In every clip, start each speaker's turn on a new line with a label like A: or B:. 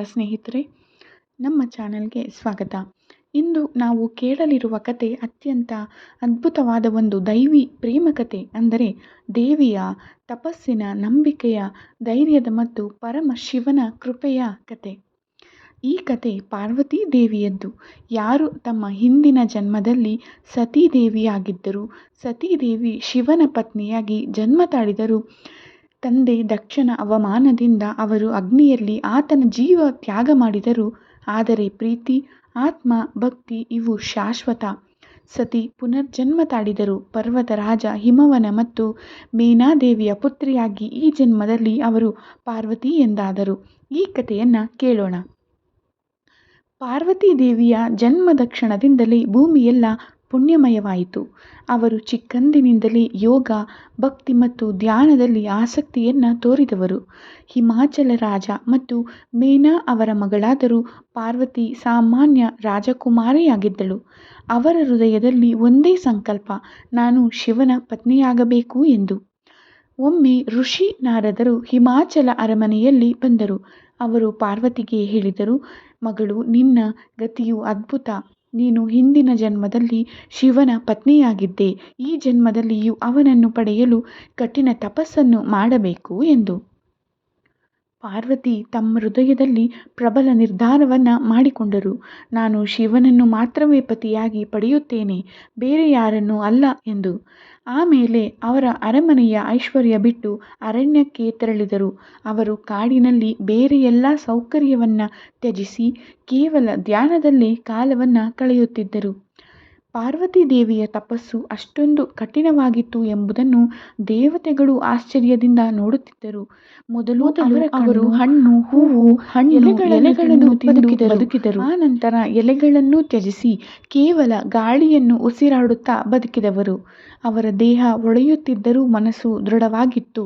A: ನಮಸ್ಕಾರ ಸ್ನೇಹಿತರೆ, ನಮ್ಮ ಚಾನಲ್ಗೆ ಸ್ವಾಗತ. ಇಂದು ನಾವು ಕೇಳಲಿರುವ ಕತೆ ಅತ್ಯಂತ ಅದ್ಭುತವಾದ ಒಂದು ದೈವಿ ಪ್ರೇಮ ಕತೆ ಅಂದರೆ ದೇವಿಯ ತಪಸ್ಸಿನ ನಂಬಿಕೆಯ ಧೈರ್ಯದ ಮತ್ತು ಪರಮ ಶಿವನ ಕೃಪೆಯ ಕತೆ. ಈ ಕತೆ ಪಾರ್ವತೀ ದೇವಿಯದ್ದು. ಯಾರು ತಮ್ಮ ಹಿಂದಿನ ಜನ್ಮದಲ್ಲಿ ಸತೀದೇವಿಯಾಗಿದ್ದರು ಸತೀದೇವಿ ಶಿವನ ಪತ್ನಿಯಾಗಿ ಜನ್ಮ ತಾಳಿದರು ತಂದೆ ದಕ್ಷನ ಅವಮಾನದಿಂದ ಅವರು ಅಗ್ನಿಯಲ್ಲಿ ಆತನ ಜೀವ ತ್ಯಾಗ ಮಾಡಿದರು. ಆದರೆ ಪ್ರೀತಿ, ಆತ್ಮ, ಭಕ್ತಿ ಇವು ಶಾಶ್ವತ. ಸತಿ ಪುನರ್ಜನ್ಮ ತಾಡಿದರು ಪರ್ವತ ರಾಜ ಹಿಮವನ ಮತ್ತು ಮೇನಾದೇವಿಯ ಪುತ್ರಿಯಾಗಿ ಈ ಜನ್ಮದಲ್ಲಿ ಅವರು ಪಾರ್ವತಿ ಎಂದಾದರು. ಈ ಕಥೆಯನ್ನು ಕೇಳೋಣ. ಪಾರ್ವತಿ ದೇವಿಯ ಜನ್ಮದ ಕ್ಷಣದಿಂದಲೇ ಭೂಮಿಯೆಲ್ಲ ಪುಣ್ಯಮಯವಾಯಿತು. ಅವರು ಚಿಕ್ಕಂದಿನಿಂದಲೇ ಯೋಗ, ಭಕ್ತಿ ಮತ್ತು ಧ್ಯಾನದಲ್ಲಿ ಆಸಕ್ತಿಯನ್ನು ತೋರಿದವರು. ಹಿಮಾಚಲ ರಾಜ ಮತ್ತು ಮೇನಾ ಅವರ ಮಗಳಾದರೂ ಪಾರ್ವತಿ ಸಾಮಾನ್ಯ ರಾಜಕುಮಾರಿಯಾಗಿದ್ದಳು. ಅವರ ಹೃದಯದಲ್ಲಿ ಒಂದೇ ಸಂಕಲ್ಪ, ನಾನು ಶಿವನ ಪತ್ನಿಯಾಗಬೇಕು ಎಂದು. ಒಮ್ಮೆ ಋಷಿ ನಾರದರು ಹಿಮಾಚಲ ಅರಮನೆಯಲ್ಲಿ ಬಂದರು. ಅವರು ಪಾರ್ವತಿಗೆ ಹೇಳಿದರು, ಮಗಳು, ನಿನ್ನ ಗತಿಯು ಅದ್ಭುತ. ನೀನು ಹಿಂದಿನ ಜನ್ಮದಲ್ಲಿ ಶಿವನ ಪತ್ನಿಯಾಗಿದ್ದೆ. ಈ ಜನ್ಮದಲ್ಲಿಯೂ ಅವನನ್ನು ಪಡೆಯಲು ಕಠಿಣ ತಪಸ್ಸನ್ನು ಮಾಡಬೇಕು ಎಂದು ಪಾರ್ವತಿ ತಮ್ಮ ಹೃದಯದಲ್ಲಿ ಪ್ರಬಲ ನಿರ್ಧಾರವನ್ನು ಮಾಡಿಕೊಂಡರು. ನಾನು ಶಿವನನ್ನು ಮಾತ್ರವೇ ಪತಿಯಾಗಿ ಪಡೆಯುತ್ತೇನೆ, ಬೇರೆ ಯಾರನ್ನೂ ಅಲ್ಲ ಎಂದು. ಆಮೇಲೆ ಅವರ ಅರಮನೆಯ ಐಶ್ವರ್ಯ ಬಿಟ್ಟು ಅರಣ್ಯಕ್ಕೆ ತೆರಳಿದರು. ಅವರು ಕಾಡಿನಲ್ಲಿ ಬೇರೆ ಎಲ್ಲ ಸೌಕರ್ಯವನ್ನು ತ್ಯಜಿಸಿ ಕೇವಲ ಧ್ಯಾನದಲ್ಲೇ ಕಾಲವನ್ನು ಕಳೆಯುತ್ತಿದ್ದರು. ಪಾರ್ವತಿ ದೇವಿಯ ತಪಸ್ಸು ಅಷ್ಟೊಂದು ಕಠಿಣವಾಗಿತ್ತು ಎಂಬುದನ್ನು ದೇವತೆಗಳು ಆಶ್ಚರ್ಯದಿಂದ ನೋಡುತ್ತಿದ್ದರು. ಮೊದಲು ಅವರು ಹಣ್ಣು ಹೂವು ಹಣ್ಣು ಎಲೆಗಳನ್ನು ಬದುಕಿದರು. ಆ ನಂತರ ಎಲೆಗಳನ್ನು ತ್ಯಜಿಸಿ ಕೇವಲ ಗಾಳಿಯನ್ನು ಉಸಿರಾಡುತ್ತಾ ಬದುಕಿದವರು. ಅವರ ದೇಹ ಒಳೆಯುತ್ತಿದ್ದರೂ ಮನಸ್ಸು ದೃಢವಾಗಿತ್ತು.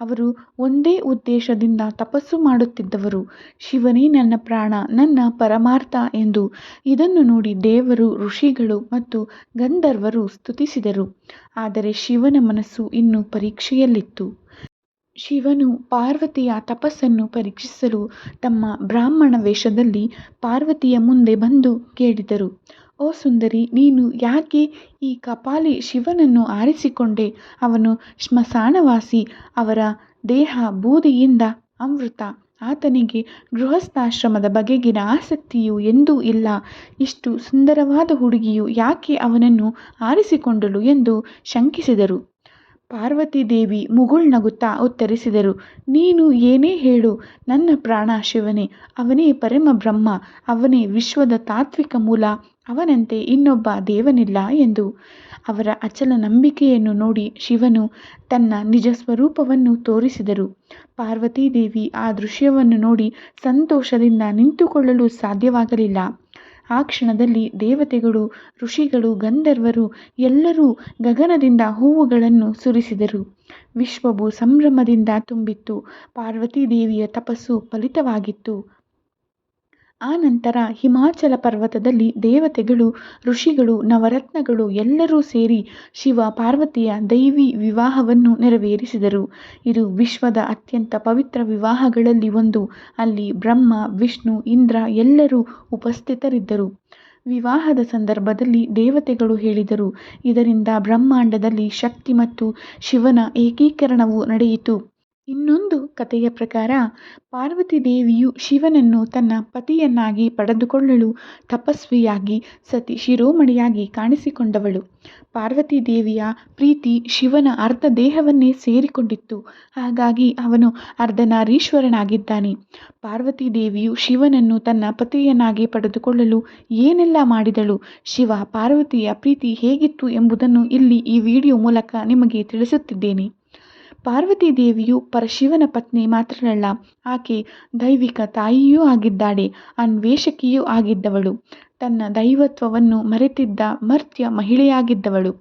A: ಅವರು ಒಂದೇ ಉದ್ದೇಶದಿಂದ ತಪಸ್ಸು ಮಾಡುತ್ತಿದ್ದವರು. ಶಿವನೇ ನನ್ನ ಪ್ರಾಣ, ನನ್ನ ಪರಮಾರ್ಥ ಎಂದು. ಇದನ್ನು ನೋಡಿ ದೇವರು, ಋಷಿಗಳು ಮತ್ತು ಗಂಧರ್ವರು ಸ್ತುತಿಸಿದರು. ಆದರೆ ಶಿವನ ಮನಸ್ಸು ಇನ್ನೂ ಪರೀಕ್ಷೆಯಲ್ಲಿತ್ತು. ಶಿವನು ಪಾರ್ವತಿಯ ತಪಸ್ಸನ್ನು ಪರೀಕ್ಷಿಸಲು ತಮ್ಮ ಬ್ರಾಹ್ಮಣ ವೇಷದಲ್ಲಿ ಪಾರ್ವತಿಯ ಮುಂದೆ ಬಂದು ಕೇಳಿದರು. ಓ ಸುಂದರಿ, ನೀನು ಯಾಕೆ ಈ ಕಪಾಲಿ ಶಿವನನ್ನು ಆರಿಸಿಕೊಂಡೆ? ಅವನು ಸ್ಮಶಾನವಾಸಿ ಅವರ ದೇಹ ಬೂದಿಯಿಂದ ಅಮೃತ. ಆತನಿಗೆ ಗೃಹಸ್ಥಾಶ್ರಮದ ಬಗೆಗಿನ ಆಸಕ್ತಿಯು ಎಂದೂ ಇಲ್ಲ. ಇಷ್ಟು ಸುಂದರವಾದ ಹುಡುಗಿಯು ಯಾಕೆ ಅವನನ್ನು ಆರಿಸಿಕೊಂಡಳು ಎಂದು ಶಂಕಿಸಿದರು. ಪಾರ್ವತಿ ದೇವಿ ಮುಗುಳ್ನಗುತ್ತಾ ಉತ್ತರಿಸಿದರು, ನೀನು ಏನೇ ಹೇಳು, ನನ್ನ ಪ್ರಾಣ ಶಿವನೇ, ಅವನೇ ಪರಮ ಬ್ರಹ್ಮ, ಅವನೇ ವಿಶ್ವದ ತಾತ್ವಿಕ ಮೂಲ ಅವನಂತೆ ಇನ್ನೊಬ್ಬ ದೇವನಿಲ್ಲ ಎಂದು ಅವರ ಅಚಲ ನಂಬಿಕೆಯನ್ನು ನೋಡಿ ಶಿವನು ತನ್ನ ನಿಜ ಸ್ವರೂಪವನ್ನು ತೋರಿಸಿದರು. ಪಾರ್ವತೀದೇವಿ ಆ ದೃಶ್ಯವನ್ನು ನೋಡಿ ಸಂತೋಷದಿಂದ ನಿಂತುಕೊಳ್ಳಲು ಸಾಧ್ಯವಾಗಲಿಲ್ಲ. ಆ ಕ್ಷಣದಲ್ಲಿ ದೇವತೆಗಳು, ಋಷಿಗಳು, ಗಂಧರ್ವರು ಎಲ್ಲರೂ ಗಗನದಿಂದ ಹೂವುಗಳನ್ನು ಸುರಿಸಿದರು. ವಿಶ್ವವು ಸಂಭ್ರಮದಿಂದ ತುಂಬಿತ್ತು. ಪಾರ್ವತೀದೇವಿಯ ತಪಸ್ಸು ಫಲಿತವಾಗಿತ್ತು. ಆ ನಂತರ ಹಿಮಾಚಲ ಪರ್ವತದಲ್ಲಿ ದೇವತೆಗಳು, ಋಷಿಗಳು, ನವರತ್ನಗಳು ಎಲ್ಲರೂ ಸೇರಿ ಶಿವ ಪಾರ್ವತಿಯ ದೈವಿ ವಿವಾಹವನ್ನು ನೆರವೇರಿಸಿದರು. ಇದು ವಿಶ್ವದ ಅತ್ಯಂತ ಪವಿತ್ರ ವಿವಾಹಗಳಲ್ಲಿ ಒಂದು. ಅಲ್ಲಿ ಬ್ರಹ್ಮ, ವಿಷ್ಣು, ಇಂದ್ರ ಎಲ್ಲರೂ ಉಪಸ್ಥಿತರಿದ್ದರು. ವಿವಾಹದ ಸಂದರ್ಭದಲ್ಲಿ ದೇವತೆಗಳು ಹೇಳಿದರು, ಇದರಿಂದ ಬ್ರಹ್ಮಾಂಡದಲ್ಲಿ ಶಕ್ತಿ ಮತ್ತು ಶಿವನ ಏಕೀಕರಣವು ನಡೆಯಿತು. ಇನ್ನೊಂದು ಕಥೆಯ ಪ್ರಕಾರ, ಪಾರ್ವತಿ ದೇವಿಯು ಶಿವನನ್ನು ತನ್ನ ಪತಿಯನ್ನಾಗಿ ಪಡೆದುಕೊಳ್ಳಲು ತಪಸ್ವಿಯಾಗಿ ಸತಿ ಶಿರೋಮಣಿಯಾಗಿ ಕಾಣಿಸಿಕೊಂಡವಳು. ಪಾರ್ವತಿ ದೇವಿಯ ಪ್ರೀತಿ ಶಿವನ ಅರ್ಧ ದೇಹವನ್ನೇ ಸೇರಿಕೊಂಡಿತ್ತು. ಹಾಗಾಗಿ ಅವನು ಅರ್ಧನಾರೀಶ್ವರನಾಗಿದ್ದಾನೆ. ಪಾರ್ವತಿ ದೇವಿಯು ಶಿವನನ್ನು ತನ್ನ ಪತಿಯನ್ನಾಗಿ ಪಡೆದುಕೊಳ್ಳಲು ಏನೆಲ್ಲ ಮಾಡಿದಳು? ಶಿವ ಪಾರ್ವತಿಯ ಪ್ರೀತಿ ಹೇಗಿತ್ತು ಎಂಬುದನ್ನು ಇಲ್ಲಿ ಈ ವಿಡಿಯೋ ಮೂಲಕ ನಿಮಗೆ ತಿಳಿಸುತ್ತಿದ್ದೇನೆ. ಪಾರ್ವತಿ ದೇವಿಯು ಪರಶಿವನ ಪತ್ನಿ ಮಾತ್ರವಲ್ಲ ಆಕೆ ದೈವಿಕ ತಾಯಿಯೂ ಆಗಿದ್ದಾಳೆ, ಅನ್ವೇಷಕಿಯೂ ಆಗಿದ್ದವಳು. ತನ್ನ ದೈವತ್ವವನ್ನು ಮರೆತಿದ್ದ ಮರ್ತ್ಯ ಮಹಿಳೆಯಾಗಿದ್ದವಳು.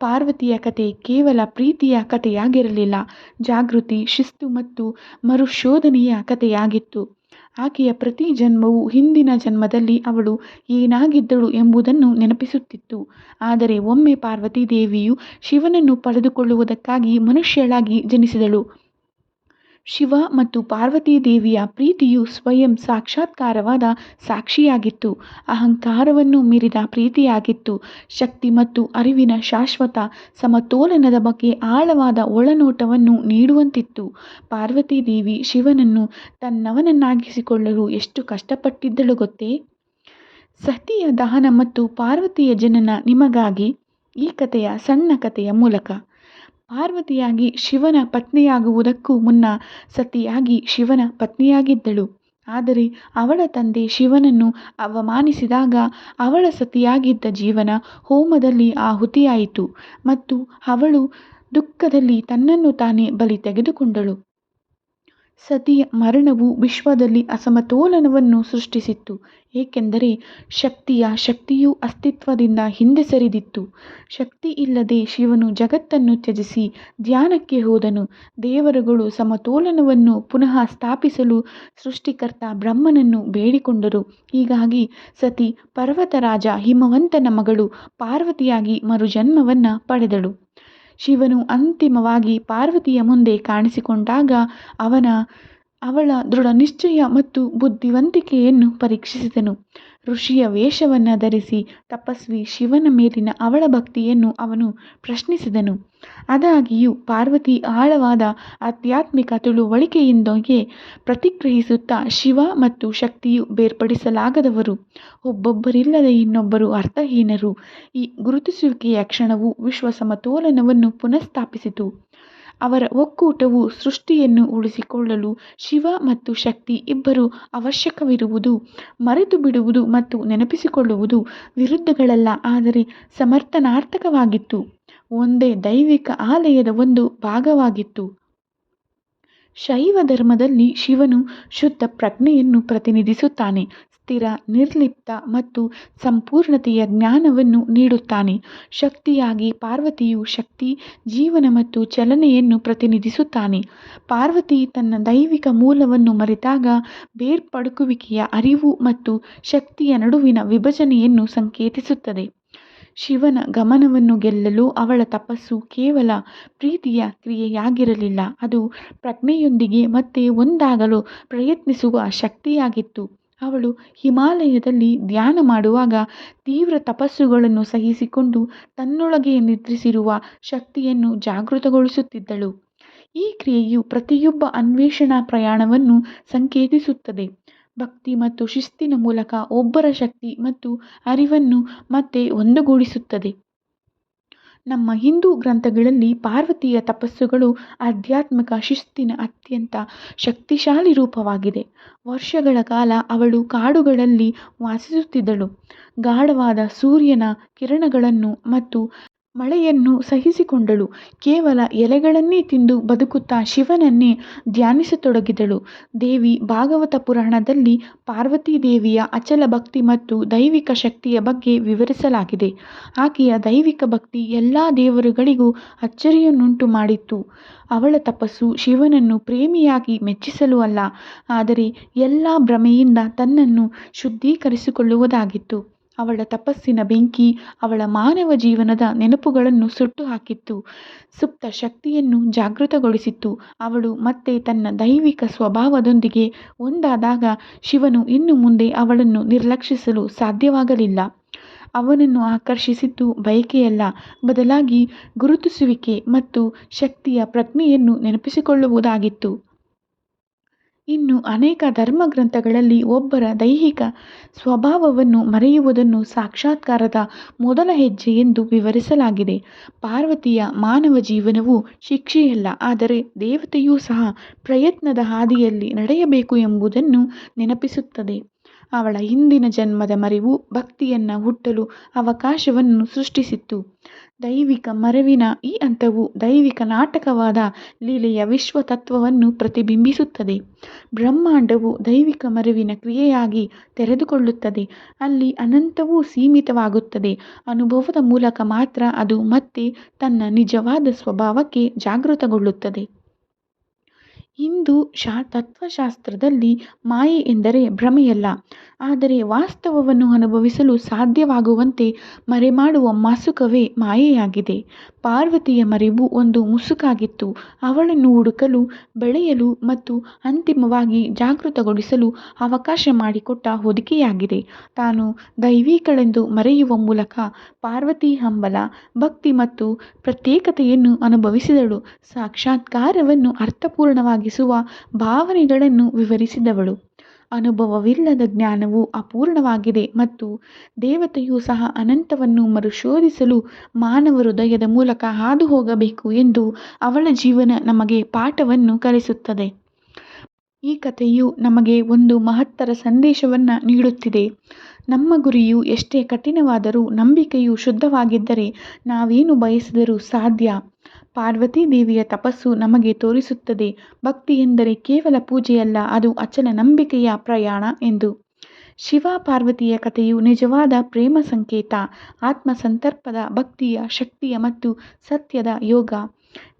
A: ಪಾರ್ವತಿಯ ಕತೆ ಕೇವಲ ಪ್ರೀತಿಯ ಕಥೆಯಾಗಿರಲಿಲ್ಲ ಜಾಗೃತಿ, ಶಿಸ್ತು ಮತ್ತು ಮರುಶೋಧನೆಯ ಕಥೆಯಾಗಿತ್ತು ಆಕೆಯ ಪ್ರತಿ ಜನ್ಮವೂ ಹಿಂದಿನ ಜನ್ಮದಲ್ಲಿ ಅವಳು ಏನಾಗಿದ್ದಳು ಎಂಬುದನ್ನು ನೆನಪಿಸುತ್ತಿತ್ತು. ಆದರೆ ಒಮ್ಮೆ ಪಾರ್ವತಿ ದೇವಿಯು ಶಿವನನ್ನು ಪಡೆದುಕೊಳ್ಳುವುದಕ್ಕಾಗಿ ಮನುಷ್ಯಳಾಗಿ ಜನಿಸಿದಳು. ಶಿವ ಮತ್ತು ಪಾರ್ವತಿ ದೇವಿಯ ಪ್ರೀತಿಯು ಸ್ವಯಂ ಸಾಕ್ಷಾತ್ಕಾರವಾದ ಸಾಕ್ಷಿಯಾಗಿತ್ತು. ಅಹಂಕಾರವನ್ನು ಮೀರಿದ ಪ್ರೀತಿಯಾಗಿತ್ತು. ಶಕ್ತಿ ಮತ್ತು ಅರಿವಿನ ಶಾಶ್ವತ ಸಮತೋಲನದ ಬಗ್ಗೆ ಆಳವಾದ ಒಳನೋಟವನ್ನು ನೀಡುವಂತಿತ್ತು. ಪಾರ್ವತಿ ದೇವಿ ಶಿವನನ್ನು ತನ್ನವನನ್ನಾಗಿಸಿಕೊಳ್ಳಲು ಎಷ್ಟು ಕಷ್ಟಪಟ್ಟಿದ್ದಳು ಗೊತ್ತೇ? ಸತಿಯ ದಹನ ಮತ್ತು ಪಾರ್ವತಿಯ ಜನನ ನಿಮಗಾಗಿ ಈ ಕಥೆಯ ಸಣ್ಣ ಕಥೆಯ ಮೂಲಕ. ಪಾರ್ವತಿಯಾಗಿ ಶಿವನ ಪತ್ನಿಯಾಗುವುದಕ್ಕೂ ಮುನ್ನ ಸತಿಯಾಗಿ ಶಿವನ ಪತ್ನಿಯಾಗಿದ್ದಳು. ಆದರೆ ಅವಳ ತಂದೆ ಶಿವನನ್ನು ಅವಮಾನಿಸಿದಾಗ ಅವಳ ಸತಿಯಾಗಿದ್ದ ಜೀವನ ಹೋಮದಲ್ಲಿ ಆಹುತಿಯಾಯಿತು ಮತ್ತು ಅವಳು ದುಃಖದಲ್ಲಿ ತನ್ನನ್ನು ತಾನೇ ಬಲಿ ತೆಗೆದುಕೊಂಡಳು. ಸತಿಯ ಮರಣವು ವಿಶ್ವದಲ್ಲಿ ಅಸಮತೋಲನವನ್ನು ಸೃಷ್ಟಿಸಿತ್ತು. ಏಕೆಂದರೆ ಶಕ್ತಿಯ ಶಕ್ತಿಯು ಅಸ್ತಿತ್ವದಿಂದ ಹಿಂದೆ ಸರಿದಿತ್ತು. ಶಕ್ತಿ ಇಲ್ಲದೆ ಶಿವನು ಜಗತ್ತನ್ನು ತ್ಯಜಿಸಿ ಧ್ಯಾನಕ್ಕೆ ಹೋದನು. ದೇವರುಗಳು ಸಮತೋಲನವನ್ನು ಪುನಃ ಸ್ಥಾಪಿಸಲು ಸೃಷ್ಟಿಕರ್ತ ಬ್ರಹ್ಮನನ್ನು ಬೇಡಿಕೊಂಡರು. ಹೀಗಾಗಿ ಸತಿ ಪರ್ವತರಾಜ ಹಿಮವಂತನ ಮಗಳು ಪಾರ್ವತಿಯಾಗಿ ಮರುಜನ್ಮವನ್ನು ಪಡೆದಳು. ಶಿವನು ಅಂತಿಮವಾಗಿ ಪಾರ್ವತಿಯ ಮುಂದೆ ಕಾಣಿಸಿಕೊಂಡಾಗ ಅವನ ಅವಳ ದೃಢ ನಿಶ್ಚಯ ಮತ್ತು ಬುದ್ಧಿವಂತಿಕೆಯನ್ನು ಪರೀಕ್ಷಿಸಿದನು. ಋಷಿಯ ವೇಷವನ್ನು ಧರಿಸಿ ತಪಸ್ವಿ ಶಿವನ ಮೇಲಿನ ಅವಳ ಭಕ್ತಿಯನ್ನು ಅವನು ಪ್ರಶ್ನಿಸಿದನು. ಅದಾಗಿಯೂ ಪಾರ್ವತಿ ಆಳವಾದ ಆಧ್ಯಾತ್ಮಿಕ ತಿಳುವಳಿಕೆಯಿಂದೊಂದಿಗೆ ಪ್ರತಿಕ್ರಿಯಿಸುತ್ತಾ ಶಿವ ಮತ್ತು ಶಕ್ತಿಯು ಬೇರ್ಪಡಿಸಲಾಗದವರು. ಒಬ್ಬೊಬ್ಬರಿಲ್ಲದೆ ಇನ್ನೊಬ್ಬರು ಅರ್ಥಹೀನರು. ಈ ಗುರುತಿಸುವಿಕೆಯ ಕ್ಷಣವು ವಿಶ್ವ ಸಮತೋಲನವನ್ನು ಪುನಃಸ್ಥಾಪಿಸಿತು. ಅವರ ಒಕ್ಕೂಟವು ಸೃಷ್ಟಿಯನ್ನು ಉಳಿಸಿಕೊಳ್ಳಲು ಶಿವ ಮತ್ತು ಶಕ್ತಿ ಇಬ್ಬರು ಅವಶ್ಯಕವಿರುವುದು ಮರೆತು ಬಿಡುವುದು ಮತ್ತು ನೆನಪಿಸಿಕೊಳ್ಳುವುದು ವಿರುದ್ಧಗಳಲ್ಲ, ಆದರೆ ಸಮರ್ಥನಾರ್ಥಕವಾಗಿತ್ತು. ಒಂದೇ ದೈವಿಕ ಆಲಯದ ಒಂದು ಭಾಗವಾಗಿತ್ತು. ಶೈವ ಧರ್ಮದಲ್ಲಿ ಶಿವನು ಶುದ್ಧ ಪ್ರಜ್ಞೆಯನ್ನು ಪ್ರತಿನಿಧಿಸುತ್ತಾನೆ. ಸ್ಥಿರ ನಿರ್ಲಿಪ್ತ ಮತ್ತು ಸಂಪೂರ್ಣತೆಯ ಜ್ಞಾನವನ್ನು ನೀಡುತ್ತಾನೆ. ಶಕ್ತಿಯಾಗಿ ಪಾರ್ವತಿಯು ಶಕ್ತಿ, ಜೀವನ ಮತ್ತು ಚಲನೆಯನ್ನು ಪ್ರತಿನಿಧಿಸುತ್ತಾನೆ. ಪಾರ್ವತಿ ತನ್ನ ದೈವಿಕ ಮೂಲವನ್ನು ಮರೆತಾಗ ಬೇರ್ಪಡುಕುವಿಕೆಯ ಅರಿವು ಮತ್ತು ಶಕ್ತಿಯ ನಡುವಿನ ವಿಭಜನೆಯನ್ನು ಸಂಕೇತಿಸುತ್ತದೆ. ಶಿವನ ಗಮನವನ್ನು ಗೆಲ್ಲಲು ಅವಳ ತಪಸ್ಸು ಕೇವಲ ಪ್ರೀತಿಯ ಕ್ರಿಯೆಯಾಗಿರಲಿಲ್ಲ. ಅದು ಪ್ರಜ್ಞೆಯೊಂದಿಗೆ ಮತ್ತೆ ಒಂದಾಗಲು ಪ್ರಯತ್ನಿಸುವ ಶಕ್ತಿಯಾಗಿತ್ತು. ಅವಳು ಹಿಮಾಲಯದಲ್ಲಿ ಧ್ಯಾನ ಮಾಡುವಾಗ ತೀವ್ರ ತಪಸ್ಸುಗಳನ್ನು ಸಹಿಸಿಕೊಂಡು ತನ್ನೊಳಗೆ ನಿದ್ರಿಸಿರುವ ಶಕ್ತಿಯನ್ನು ಜಾಗೃತಗೊಳಿಸುತ್ತಿದ್ದಳು. ಈ ಕ್ರಿಯೆಯು ಪ್ರತಿಯೊಬ್ಬ ಅನ್ವೇಷಣಾ ಪ್ರಯಾಣವನ್ನು ಸಂಕೇತಿಸುತ್ತದೆ. ಭಕ್ತಿ ಮತ್ತು ಶಿಸ್ತಿನ ಮೂಲಕ ಒಬ್ಬರ ಶಕ್ತಿ ಮತ್ತು ಅರಿವನ್ನು ಮತ್ತೆ ಒಂದುಗೂಡಿಸುತ್ತದೆ. ನಮ್ಮ ಹಿಂದೂ ಗ್ರಂಥಗಳಲ್ಲಿ ಪಾರ್ವತಿಯ ತಪಸ್ಸುಗಳು ಆಧ್ಯಾತ್ಮಿಕ ಶಿಸ್ತಿನ ಅತ್ಯಂತ ಶಕ್ತಿಶಾಲಿ ರೂಪವಾಗಿದೆ. ವರ್ಷಗಳ ಕಾಲ ಅವಳು ಕಾಡುಗಳಲ್ಲಿ ವಾಸಿಸುತ್ತಿದ್ದಳು. ಗಾಢವಾದ ಸೂರ್ಯನ ಕಿರಣಗಳನ್ನು ಮತ್ತು ಮಳೆಯನ್ನು ಸಹಿಸಿಕೊಂಡಳು. ಕೇವಲ ಎಲೆಗಳನ್ನೇ ತಿಂದು ಬದುಕುತ್ತಾ ಶಿವನನ್ನೇ ಧ್ಯಾನಿಸತೊಡಗಿದಳು. ದೇವಿ ಭಾಗವತ ಪುರಾಣದಲ್ಲಿ ಪಾರ್ವತೀ ದೇವಿಯ ಅಚಲ ಭಕ್ತಿ ಮತ್ತು ದೈವಿಕ ಶಕ್ತಿಯ ಬಗ್ಗೆ ವಿವರಿಸಲಾಗಿದೆ. ಆಕೆಯ ದೈವಿಕ ಭಕ್ತಿ ಎಲ್ಲ ದೇವರುಗಳಿಗೂ ಅಚ್ಚರಿಯನ್ನುಂಟು ಮಾಡಿತ್ತು. ಅವಳ ತಪಸ್ಸು ಶಿವನನ್ನು ಪ್ರೇಮಿಯಾಗಿ ಮೆಚ್ಚಿಸಲು ಅಲ್ಲ, ಆದರೆ ಎಲ್ಲ ಭ್ರಮೆಯಿಂದ ತನ್ನನ್ನು ಶುದ್ಧೀಕರಿಸಿಕೊಳ್ಳುವುದಾಗಿತ್ತು. ಅವಳ ತಪಸ್ಸಿನ ಬೆಂಕಿ ಅವಳ ಮಾನವ ಜೀವನದ ನೆನಪುಗಳನ್ನು ಸುಟ್ಟು ಹಾಕಿತ್ತು. ಸುಪ್ತ ಶಕ್ತಿಯನ್ನು ಜಾಗೃತಗೊಳಿಸಿತ್ತು. ಅವಳು ಮತ್ತೆ ತನ್ನ ದೈವಿಕ ಸ್ವಭಾವದೊಂದಿಗೆ ಒಂದಾದಾಗ ಶಿವನು ಇನ್ನು ಮುಂದೆ ಅವಳನ್ನು ನಿರ್ಲಕ್ಷಿಸಲು ಸಾಧ್ಯವಾಗಲಿಲ್ಲ. ಅವನನ್ನು ಆಕರ್ಷಿಸಿದ್ದು ಬಯಕೆಯಲ್ಲ, ಬದಲಾಗಿ ಗುರುತಿಸುವಿಕೆ ಮತ್ತು ಶಕ್ತಿಯ ಪ್ರಜ್ಞೆಯನ್ನು ನೆನಪಿಸಿಕೊಳ್ಳುವುದಾಗಿತ್ತು. ಇನ್ನು ಅನೇಕ ಧರ್ಮ ಗ್ರಂಥಗಳಲ್ಲಿ ಒಬ್ಬರ ದೈಹಿಕ ಸ್ವಭಾವವನ್ನು ಮರೆಯುವುದನ್ನು ಸಾಕ್ಷಾತ್ಕಾರದ ಮೊದಲ ಹೆಜ್ಜೆ ಎಂದು ವಿವರಿಸಲಾಗಿದೆ. ಪಾರ್ವತಿಯ ಮಾನವ ಜೀವನವು ಶಿಕ್ಷೆಯಲ್ಲ, ಆದರೆ ದೇವತೆಯೂ ಸಹ ಪ್ರಯತ್ನದ ಹಾದಿಯಲ್ಲಿ ನಡೆಯಬೇಕು ಎಂಬುದನ್ನು ನೆನಪಿಸುತ್ತದೆ. ಅವಳ ಹಿಂದಿನ ಜನ್ಮದ ಮರಿವು ಭಕ್ತಿಯನ್ನು ಹುಟ್ಟಲು ಅವಕಾಶವನ್ನು ಸೃಷ್ಟಿಸಿತ್ತು. ದೈವಿಕ ಮರವಿನ ಈ ಹಂತವು ದೈವಿಕ ನಾಟಕವಾದ ಲೀಲೆಯ ವಿಶ್ವ ತತ್ವವನ್ನು ಪ್ರತಿಬಿಂಬಿಸುತ್ತದೆ. ಬ್ರಹ್ಮಾಂಡವು ದೈವಿಕ ಮರವಿನ ಕ್ರಿಯೆಯಾಗಿ ತೆರೆದುಕೊಳ್ಳುತ್ತದೆ. ಅಲ್ಲಿ ಅನಂತವೂ ಸೀಮಿತವಾಗುತ್ತದೆ. ಅನುಭವದ ಮೂಲಕ ಮಾತ್ರ ಅದು ಮತ್ತೆ ತನ್ನ ನಿಜವಾದ ಸ್ವಭಾವಕ್ಕೆ ಜಾಗೃತಗೊಳ್ಳುತ್ತದೆ. ಹಿಂದೂ ಶಾ, ತತ್ವಶಾಸ್ತ್ರದಲ್ಲಿ ಮಾಯೆ ಎಂದರೆ ಭ್ರಮೆಯಲ್ಲ. ಆದರೆ ವಾಸ್ತವವನ್ನು ಅನುಭವಿಸಲು ಸಾಧ್ಯವಾಗುವಂತೆ ಮರೆಮಾಡುವ ಮಾಸುಕವೇ ಮಾಯೆಯಾಗಿದೆ. ಪಾರ್ವತಿಯ ಮರೆವು ಒಂದು ಮುಸುಕಾಗಿತ್ತು. ಅವಳನ್ನು ಹುಡುಕಲು, ಬೆಳೆಯಲು ಮತ್ತು ಅಂತಿಮವಾಗಿ ಜಾಗೃತಗೊಳಿಸಲು ಅವಕಾಶ ಮಾಡಿಕೊಟ್ಟ ಹೊದಿಕೆಯಾಗಿದೆ. ತಾನು ದೈವೀಕಳೆಂದು ಮರೆಯುವ ಮೂಲಕ ಪಾರ್ವತಿ ಹಂಬಲ, ಭಕ್ತಿ ಮತ್ತು ಪ್ರತ್ಯೇಕತೆಯನ್ನು ಅನುಭವಿಸಿದಳು. ಸಾಕ್ಷಾತ್ಕಾರವನ್ನು ಅರ್ಥಪೂರ್ಣವಾಗಿಸುವ ಭಾವನೆಗಳನ್ನು ವಿವರಿಸಿದವಳು. ಅನುಭವವಿಲ್ಲದ ಜ್ಞಾನವು ಅಪೂರ್ಣವಾಗಿದೆ ಮತ್ತು ದೇವತೆಯು ಸಹ ಅನಂತವನ್ನು ಮರುಶೋಧಿಸಲು ಮಾನವ ಹೃದಯದ ಮೂಲಕ ಹಾದು ಹೋಗಬೇಕು ಎಂದು ಅವಳ ಜೀವನ ನಮಗೆ ಪಾಠವನ್ನು ಕಲಿಸುತ್ತದೆ. ಈ ಕಥೆಯು ನಮಗೆ ಒಂದು ಮಹತ್ತರ ಸಂದೇಶವನ್ನು ನೀಡುತ್ತಿದೆ. ನಮ್ಮ ಗುರಿಯು ಎಷ್ಟೇ ಕಠಿಣವಾದರೂ ನಂಬಿಕೆಯು ಶುದ್ಧವಾಗಿದ್ದರೆ ನಾವೇನು ಬಯಸಿದರೂ ಸಾಧ್ಯ. ಪಾರ್ವತೀ ದೇವಿಯ ತಪಸ್ಸು ನಮಗೆ ತೋರಿಸುತ್ತದೆ. ಭಕ್ತಿ ಎಂದರೆ ಕೇವಲ ಪೂಜೆಯಲ್ಲ, ಅದು ಅಚಲ ನಂಬಿಕೆಯ ಪ್ರಯಾಣ ಎಂದು. ಶಿವ ಪಾರ್ವತಿಯ ಕಥೆಯು ನಿಜವಾದ ಪ್ರೇಮ ಸಂಕೇತ ಆತ್ಮಸಂತರ್ಪದ ಭಕ್ತಿಯ ಶಕ್ತಿಯ ಮತ್ತು ಸತ್ಯದ ಯೋಗ.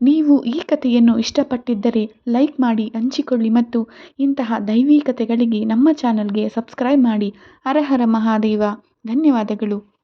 A: ನೀವು ಈ ಕಥೆಯನ್ನು ಇಷ್ಟಪಟ್ಟಿದ್ದರೆ ಲೈಕ್ ಮಾಡಿ, ಹಂಚಿಕೊಳ್ಳಿ ಮತ್ತು ಇಂತಹ ದೈವಿಕತೆಗಳಿಗೆ ನಮ್ಮ ಚಾನಲ್ಗೆ ಸಬ್ಸ್ಕ್ರೈಬ್ ಮಾಡಿ. ಹರ ಹರ ಮಹಾದೇವ. ಧನ್ಯವಾದಗಳು.